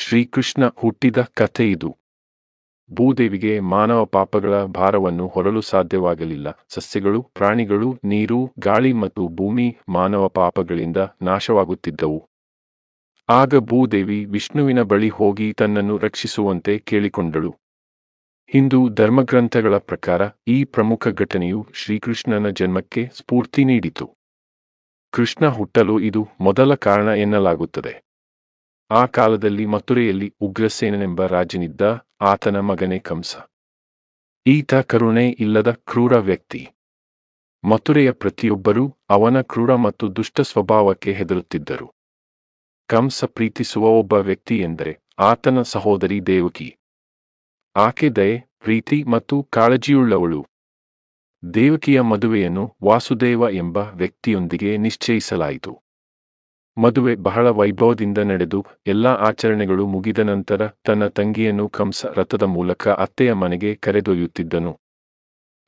ಶ್ರೀಕೃಷ್ಣ ಹುಟ್ಟಿದ ಕಥೆ ಇದು. ಭೂದೇವಿಗೆ ಮಾನವ ಪಾಪಗಳ ಭಾರವನ್ನು ಹೊರಲು ಸಾಧ್ಯವಾಗಲಿಲ್ಲ. ಸಸ್ಯಗಳು, ಪ್ರಾಣಿಗಳು, ನೀರು, ಗಾಳಿ ಮತ್ತು ಭೂಮಿ ಮಾನವ ಪಾಪಗಳಿಂದ ನಾಶವಾಗುತ್ತಿದ್ದವು. ಆಗ ಭೂದೇವಿ ವಿಷ್ಣುವಿನ ಬಳಿ ಹೋಗಿ ತನ್ನನ್ನು ರಕ್ಷಿಸುವಂತೆ ಕೇಳಿಕೊಂಡಳು. ಹಿಂದೂ ಧರ್ಮಗ್ರಂಥಗಳ ಪ್ರಕಾರ ಈ ಪ್ರಮುಖ ಘಟನೆಯು ಶ್ರೀಕೃಷ್ಣನ ಜನ್ಮಕ್ಕೆ ಸ್ಫೂರ್ತಿ ನೀಡಿತು. ಕೃಷ್ಣ ಹುಟ್ಟಲು ಇದು ಮೊದಲ ಕಾರಣ ಎನ್ನಲಾಗುತ್ತದೆ. ಆ ಕಾಲದಲ್ಲಿ ಮಥುರೆಯಲ್ಲಿ ಉಗ್ರಸೇನನೆಂಬ ರಾಜನಿದ್ದ ಆತನ ಮಗನೇ ಕಂಸ. ಈತ ಕರುಣೆ ಇಲ್ಲದ ಕ್ರೂರ ವ್ಯಕ್ತಿ. ಮಥುರೆಯ ಪ್ರತಿಯೊಬ್ಬರೂ ಅವನ ಕ್ರೂರ ಮತ್ತು ದುಷ್ಟ ಸ್ವಭಾವಕ್ಕೆ ಹೆದರುತ್ತಿದ್ದರು. ಕಂಸ ಪ್ರೀತಿಸುವ ಒಬ್ಬ ವ್ಯಕ್ತಿ ಎಂದರೆ ಆತನ ಸಹೋದರಿ ದೇವಕಿ. ಆಕೆ ದಯೆ, ಪ್ರೀತಿ ಮತ್ತು ಕಾಳಜಿಯುಳ್ಳವಳು. ದೇವಕಿಯ ಮದುವೆಯನ್ನು ವಾಸುದೇವ ಎಂಬ ವ್ಯಕ್ತಿಯೊಂದಿಗೆ ನಿಶ್ಚಯಿಸಲಾಯಿತು. ಮದುವೆ ಬಹಳ ವೈಭವದಿಂದ ನಡೆದು ಎಲ್ಲಾ ಆಚರಣೆಗಳು ಮುಗಿದ ನಂತರ ತನ್ನ ತಂಗಿಯನ್ನು ಕಂಸ ರಥದ ಮೂಲಕ ಅತ್ತೆಯ ಮನೆಗೆ ಕರೆದೊಯ್ಯುತ್ತಿದ್ದನು.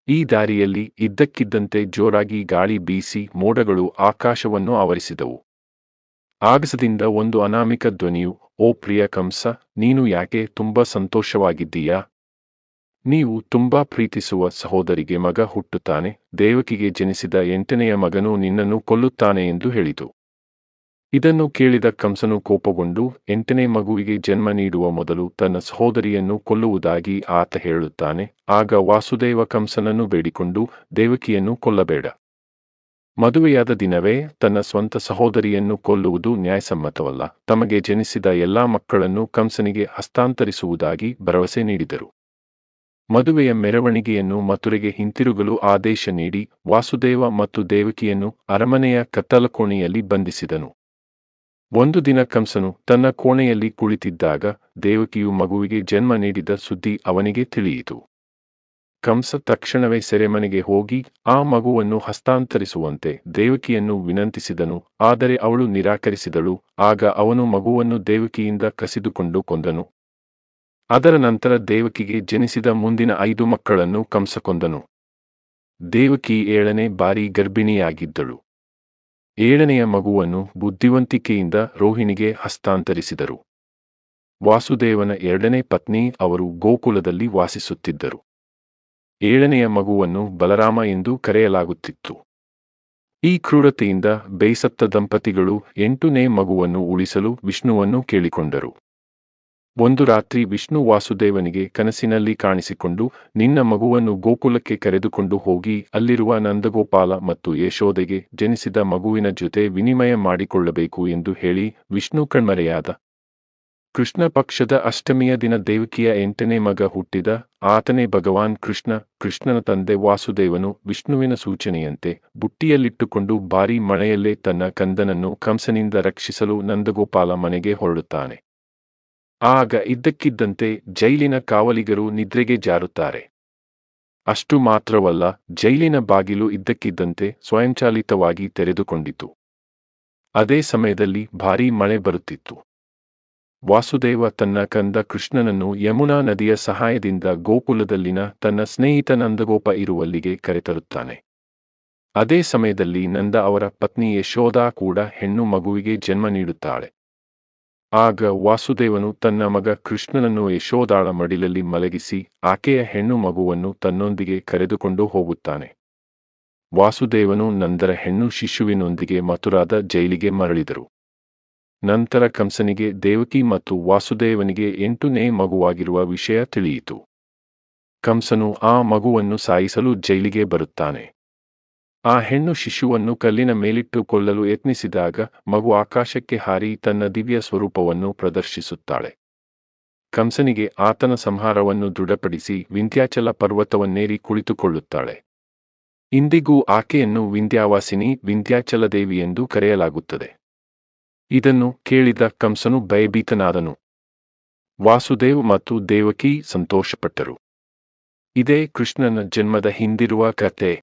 ಈ ದಾರಿಯಲ್ಲಿ ಇದ್ದಕ್ಕಿದ್ದಂತೆ ಜೋರಾಗಿ ಗಾಳಿ ಬೀಸಿ ಮೋಡಗಳು ಆಕಾಶವನ್ನು ಆವರಿಸಿದವು. ಆಗಸದಿಂದ ಒಂದು ಅನಾಮಿಕ ಧ್ವನಿಯು, ಓ ಪ್ರಿಯ ಕಂಸ, ನೀನು ಯಾಕೆ ತುಂಬಾ ಸಂತೋಷವಾಗಿದ್ದೀಯಾ? ನೀವು ತುಂಬಾ ಪ್ರೀತಿಸುವ ಸಹೋದರಿಗೆ ಮಗ ಹುಟ್ಟುತ್ತಾನೆ, ದೇವಕಿಗೆ ಜನಿಸಿದ ಎಂಟನೆಯ ಮಗನು ನಿನ್ನನ್ನು ಕೊಲ್ಲುತ್ತಾನೆ ಎಂದು ಹೇಳಿತು. ಇದನ್ನು ಕೇಳಿದ ಕಂಸನು ಕೋಪಗೊಂಡು, ಎಂಟನೇ ಮಗುವಿಗೆ ಜನ್ಮ ನೀಡುವ ಮೊದಲು ತನ್ನ ಸಹೋದರಿಯನ್ನು ಕೊಲ್ಲುವುದಾಗಿ ಆತ ಹೇಳುತ್ತಾನೆ. ಆಗ ವಾಸುದೇವ ಕಂಸನನ್ನು ಬೇಡಿಕೊಂಡು ದೇವಕಿಯನ್ನು ಕೊಲ್ಲಬೇಡ. ಮದುವೆಯಾದ ದಿನವೇ ತನ್ನ ಸ್ವಂತ ಸಹೋದರಿಯನ್ನು ಕೊಲ್ಲುವುದು ನ್ಯಾಯಸಮ್ಮತವಲ್ಲ. ತಮಗೆ ಜನಿಸಿದ ಎಲ್ಲಾ ಮಕ್ಕಳನ್ನು ಕಂಸನಿಗೆ ಹಸ್ತಾಂತರಿಸುವುದಾಗಿ ಭರವಸೆ ನೀಡಿದರು. ಮದುವೆಯ ಮೆರವಣಿಗೆಯನ್ನು ಮಥುರೆಗೆ ಹಿಂತಿರುಗಲು ಆದೇಶ ನೀಡಿ, ವಾಸುದೇವ ಮತ್ತು ದೇವಕಿಯನ್ನು ಅರಮನೆಯ ಕತ್ತಲಕೋಣೆಯಲ್ಲಿ ಬಂಧಿಸಿದನು. ಒಂದು ದಿನ ಕಂಸನು ತನ್ನ ಕೋಣೆಯಲ್ಲಿ ಕುಳಿತಿದ್ದಾಗ ದೇವಕಿಯು ಮಗುವಿಗೆ ಜನ್ಮ ನೀಡಿದ ಸುದ್ದಿ ಅವನಿಗೆ ತಿಳಿಯಿತು. ಕಂಸ ತಕ್ಷಣವೇ ಸೆರೆಮನೆಗೆ ಹೋಗಿ ಆ ಮಗುವನ್ನು ಹಸ್ತಾಂತರಿಸುವಂತೆ ದೇವಕಿಯನ್ನು ವಿನಂತಿಸಿದನು, ಆದರೆ ಅವಳು ನಿರಾಕರಿಸಿದಳು, ಆಗ ಅವನು ಮಗುವನ್ನು ದೇವಕಿಯಿಂದ ಕಸಿದುಕೊಂಡು ಕೊಂದನು. ಅದರ ನಂತರ ದೇವಕಿಗೆ ಜನಿಸಿದ ಮುಂದಿನ ಐದು ಮಕ್ಕಳನ್ನು ಕಂಸ ಕೊಂದನು. ದೇವಕಿ ಏಳನೇ ಬಾರಿ ಗರ್ಭಿಣಿಯಾಗಿದ್ದಳು. ಏಳನೆಯ ಮಗುವನ್ನು ಬುದ್ಧಿವಂತಿಕೆಯಿಂದ ರೋಹಿಣಿಗೆ ಹಸ್ತಾಂತರಿಸಿದರು. ವಾಸುದೇವನ ಎರಡನೇ ಪತ್ನಿ ಅವರು ಗೋಕುಲದಲ್ಲಿ ವಾಸಿಸುತ್ತಿದ್ದರು. ಏಳನೆಯ ಮಗುವನ್ನು ಬಲರಾಮ ಎಂದು ಕರೆಯಲಾಗುತ್ತಿತ್ತು. ಈ ಕ್ರೂರತೆಯಿಂದ ಬೇಸತ್ತ ದಂಪತಿಗಳು ಎಂಟನೇ ಮಗುವನ್ನು ಉಳಿಸಲು ವಿಷ್ಣುವನ್ನು ಕೇಳಿಕೊಂಡರು. ಒಂದು ರಾತ್ರಿ ವಿಷ್ಣು ವಾಸುದೇವನಿಗೆ ಕನಸಿನಲ್ಲಿ ಕಾಣಿಸಿಕೊಂಡು, ನಿನ್ನ ಮಗುವನ್ನು ಗೋಕುಲಕ್ಕೆ ಕರೆದುಕೊಂಡು ಹೋಗಿ, ಅಲ್ಲಿರುವ ನಂದಗೋಪಾಲ ಮತ್ತು ಯಶೋದೆಗೆ ಜನಿಸಿದ ಮಗುವಿನ ಜೊತೆ ವಿನಿಮಯ ಮಾಡಿಕೊಳ್ಳಬೇಕು ಎಂದು ಹೇಳಿ ವಿಷ್ಣು ಕಣ್ಮರೆಯಾದ. ಕೃಷ್ಣ ಪಕ್ಷದ ಅಷ್ಟಮಿಯ ದಿನ ದೇವಕಿಯ ಎಂಟನೇ ಮಗ ಹುಟ್ಟಿದ, ಆತನೇ ಭಗವಾನ್ ಕೃಷ್ಣ, ಕೃಷ್ಣನ ತಂದೆ ವಾಸುದೇವನು ವಿಷ್ಣುವಿನ ಸೂಚನೆಯಂತೆ ಬುಟ್ಟಿಯಲ್ಲಿಟ್ಟುಕೊಂಡು ಭಾರೀ ಮಳೆಯಲ್ಲೇ ತನ್ನ ಕಂದನನ್ನು ಕಂಸನಿಂದ ರಕ್ಷಿಸಲು ನಂದಗೋಪಾಲ ಮನೆಗೆ ಹೊರಡುತ್ತಾನೆ. ಆಗ ಇದ್ದಕ್ಕಿದ್ದಂತೆ ಜೈಲಿನ ಕಾವಲಿಗರು ನಿದ್ರೆಗೆ ಜಾರುತ್ತಾರೆ. ಅಷ್ಟು ಮಾತ್ರವಲ್ಲ, ಜೈಲಿನ ಬಾಗಿಲು ಇದ್ದಕ್ಕಿದ್ದಂತೆ ಸ್ವಯಂಚಾಲಿತವಾಗಿ ತೆರೆದುಕೊಂಡಿತು. ಅದೇ ಸಮಯದಲ್ಲಿ ಭಾರೀ ಮಳೆ ಬರುತ್ತಿತ್ತು. ವಾಸುದೇವ ತನ್ನ ಕಂದ ಕೃಷ್ಣನನ್ನು ಯಮುನಾ ನದಿಯ ಸಹಾಯದಿಂದ ಗೋಕುಲದಲ್ಲಿನ ತನ್ನ ಸ್ನೇಹಿತ ನಂದಗೋಪ ಇರುವಲ್ಲಿಗೆ ಕರೆತರುತ್ತಾನೆ. ಅದೇ ಸಮಯದಲ್ಲಿ ನಂದ ಅವರ ಪತ್ನಿ ಶೋಧ ಕೂಡ ಹೆಣ್ಣು ಮಗುವಿಗೆ ಜನ್ಮ ನೀಡುತ್ತಾಳೆ. ಆಗ ವಾಸುದೇವನು ತನ್ನ ಮಗ ಕೃಷ್ಣನನ್ನು ಯಶೋದಾಳ ಮಡಿಲಲ್ಲಿ ಮಲಗಿಸಿ ಆಕೆಯ ಹೆಣ್ಣು ಮಗುವನ್ನು ತನ್ನೊಂದಿಗೆ ಕರೆದುಕೊಂಡು ಹೋಗುತ್ತಾನೆ. ವಾಸುದೇವನು ನಂದರ ಹೆಣ್ಣು ಶಿಶುವಿನೊಂದಿಗೆ ಮಥುರಾದ ಜೈಲಿಗೆ ಮರಳಿದರು. ನಂತರ ಕಂಸನಿಗೆ ದೇವಕಿ ಮತ್ತು ವಾಸುದೇವನಿಗೆ ಎಂಟನೇ ಮಗುವಾಗಿರುವ ವಿಷಯ ತಿಳಿಯಿತು. ಕಂಸನು ಆ ಮಗುವನ್ನು ಸಾಯಿಸಲು ಜೈಲಿಗೆ ಬರುತ್ತಾನೆ. ಆ ಹೆಣ್ಣು ಶಿಶುವನ್ನು ಕಲ್ಲಿನ ಮೇಲಿಟ್ಟುಕೊಳ್ಳಲು ಯತ್ನಿಸಿದಾಗ ಮಗು ಆಕಾಶಕ್ಕೆ ಹಾರಿ ತನ್ನ ದಿವ್ಯ ಸ್ವರೂಪವನ್ನು ಪ್ರದರ್ಶಿಸುತ್ತಾಳೆ. ಕಂಸನಿಗೆ ಆತನ ಸಂಹಾರವನ್ನು ದೃಢಪಡಿಸಿ ವಿಂಧ್ಯಾಚಲ ಪರ್ವತವನ್ನೇರಿ ಕುಳಿತುಕೊಳ್ಳುತ್ತಾಳೆ. ಇಂದಿಗೂ ಆಕೆಯನ್ನು ವಿಂಧ್ಯಾವಾಸಿನಿ ವಿಂಧ್ಯಾಚಲ ದೇವಿ ಎಂದು ಕರೆಯಲಾಗುತ್ತದೆ. ಇದನ್ನು ಕೇಳಿದ ಕಂಸನು ಭಯಭೀತನಾದನು. ವಾಸುದೇವ್ ಮತ್ತು ದೇವಕಿ ಸಂತೋಷಪಟ್ಟರು. ಇದೇ ಕೃಷ್ಣನ ಜನ್ಮದ ಹಿಂದಿರುವ ಕತೆ